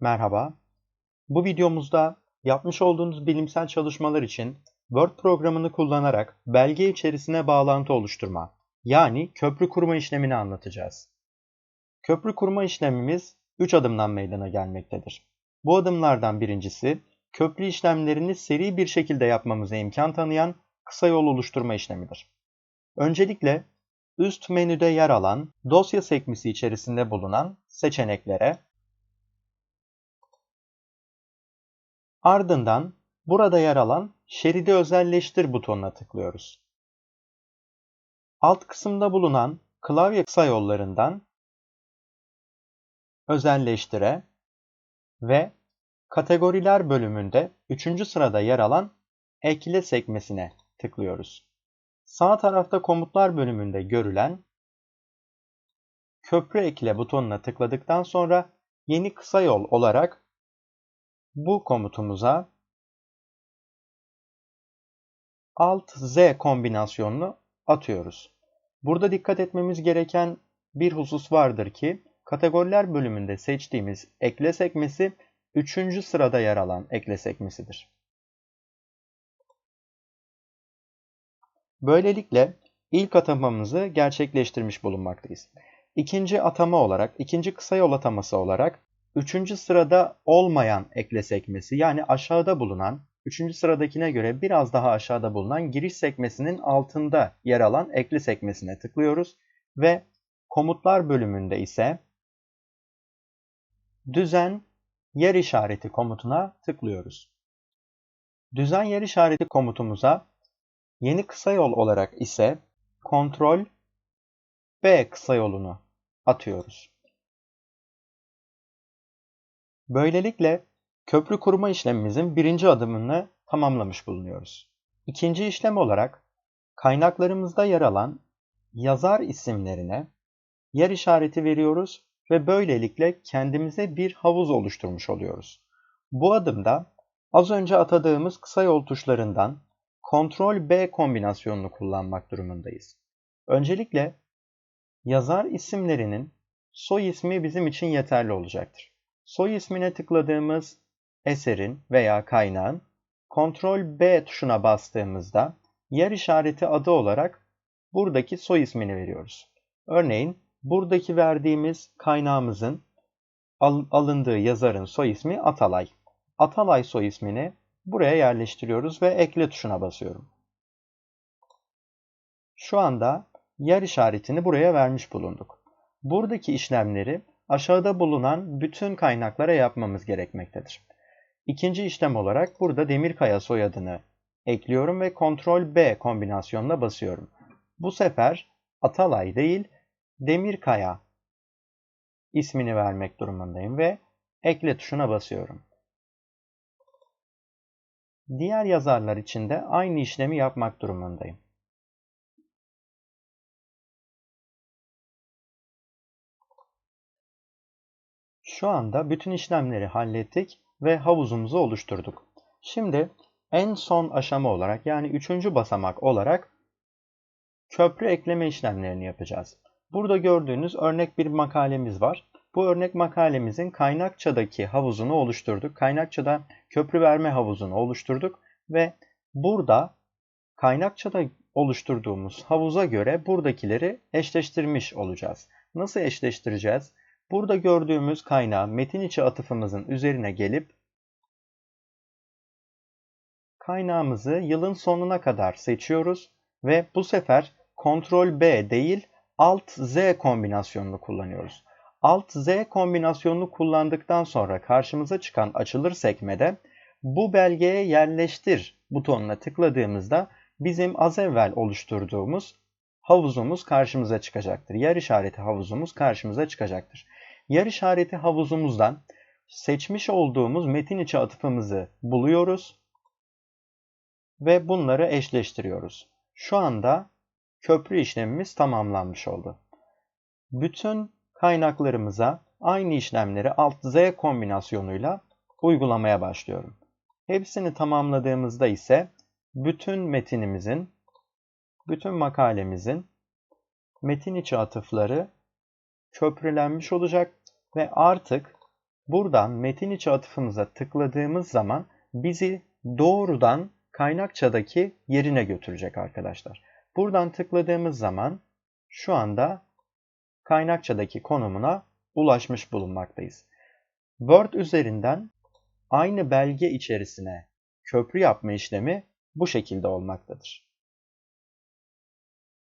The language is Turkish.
Merhaba. Bu videomuzda yapmış olduğunuz bilimsel çalışmalar için Word programını kullanarak belge içerisine bağlantı oluşturma, yani köprü kurma işlemini anlatacağız. Köprü kurma işlemimiz 3 adımdan meydana gelmektedir. Bu adımlardan birincisi, köprü işlemlerini seri bir şekilde yapmamıza imkan tanıyan kısa yol oluşturma işlemidir. Öncelikle üst menüde yer alan dosya sekmesi içerisinde bulunan seçeneklere Ardından burada yer alan şeridi özelleştir butonuna tıklıyoruz. Alt kısımda bulunan klavye kısa yollarından özelleştire ve kategoriler bölümünde 3. sırada yer alan ekle sekmesine tıklıyoruz. Sağ tarafta komutlar bölümünde görülen köprü ekle butonuna tıkladıktan sonra yeni kısa yol olarak bu komutumuza Alt Z kombinasyonunu atıyoruz. Burada dikkat etmemiz gereken bir husus vardır ki kategoriler bölümünde seçtiğimiz ekle sekmesi 3. sırada yer alan ekle sekmesidir. Böylelikle ilk atamamızı gerçekleştirmiş bulunmaktayız. İkinci atama olarak, ikinci kısa yol ataması olarak Üçüncü sırada olmayan ekle sekmesi yani aşağıda bulunan, üçüncü sıradakine göre biraz daha aşağıda bulunan giriş sekmesinin altında yer alan ekle sekmesine tıklıyoruz ve komutlar bölümünde ise düzen yer işareti komutuna tıklıyoruz. Düzen yer işareti komutumuza yeni kısa yol olarak ise kontrol B kısa yolunu atıyoruz. Böylelikle köprü kurma işlemimizin birinci adımını tamamlamış bulunuyoruz. İkinci işlem olarak kaynaklarımızda yer alan yazar isimlerine yer işareti veriyoruz ve böylelikle kendimize bir havuz oluşturmuş oluyoruz. Bu adımda az önce atadığımız kısa yol tuşlarından Ctrl B kombinasyonunu kullanmak durumundayız. Öncelikle yazar isimlerinin soy ismi bizim için yeterli olacaktır. Soy ismine tıkladığımız eserin veya kaynağın Ctrl B tuşuna bastığımızda yer işareti adı olarak buradaki soy ismini veriyoruz. Örneğin buradaki verdiğimiz kaynağımızın alındığı yazarın soy ismi Atalay. Atalay soy ismini buraya yerleştiriyoruz ve ekle tuşuna basıyorum. Şu anda yer işaretini buraya vermiş bulunduk. Buradaki işlemleri aşağıda bulunan bütün kaynaklara yapmamız gerekmektedir. İkinci işlem olarak burada Demirkaya soyadını ekliyorum ve Ctrl B kombinasyonuna basıyorum. Bu sefer Atalay değil Demirkaya ismini vermek durumundayım ve ekle tuşuna basıyorum. Diğer yazarlar için de aynı işlemi yapmak durumundayım. Şu anda bütün işlemleri hallettik ve havuzumuzu oluşturduk. Şimdi en son aşama olarak yani üçüncü basamak olarak köprü ekleme işlemlerini yapacağız. Burada gördüğünüz örnek bir makalemiz var. Bu örnek makalemizin kaynakçadaki havuzunu oluşturduk. Kaynakçada köprü verme havuzunu oluşturduk ve burada kaynakçada oluşturduğumuz havuza göre buradakileri eşleştirmiş olacağız. Nasıl eşleştireceğiz? Burada gördüğümüz kaynağı metin içi atıfımızın üzerine gelip kaynağımızı yılın sonuna kadar seçiyoruz ve bu sefer Ctrl B değil Alt Z kombinasyonunu kullanıyoruz. Alt Z kombinasyonunu kullandıktan sonra karşımıza çıkan açılır sekmede bu belgeye yerleştir butonuna tıkladığımızda bizim az evvel oluşturduğumuz havuzumuz karşımıza çıkacaktır. Yer işareti havuzumuz karşımıza çıkacaktır. Yer işareti havuzumuzdan seçmiş olduğumuz metin içi atıfımızı buluyoruz ve bunları eşleştiriyoruz. Şu anda köprü işlemimiz tamamlanmış oldu. Bütün kaynaklarımıza aynı işlemleri Alt Z kombinasyonuyla uygulamaya başlıyorum. Hepsini tamamladığımızda ise bütün metinimizin, bütün makalemizin metin içi atıfları köprülenmiş olacak ve artık buradan metin içi atıfımıza tıkladığımız zaman bizi doğrudan kaynakçadaki yerine götürecek arkadaşlar. Buradan tıkladığımız zaman şu anda kaynakçadaki konumuna ulaşmış bulunmaktayız. Word üzerinden aynı belge içerisine köprü yapma işlemi bu şekilde olmaktadır.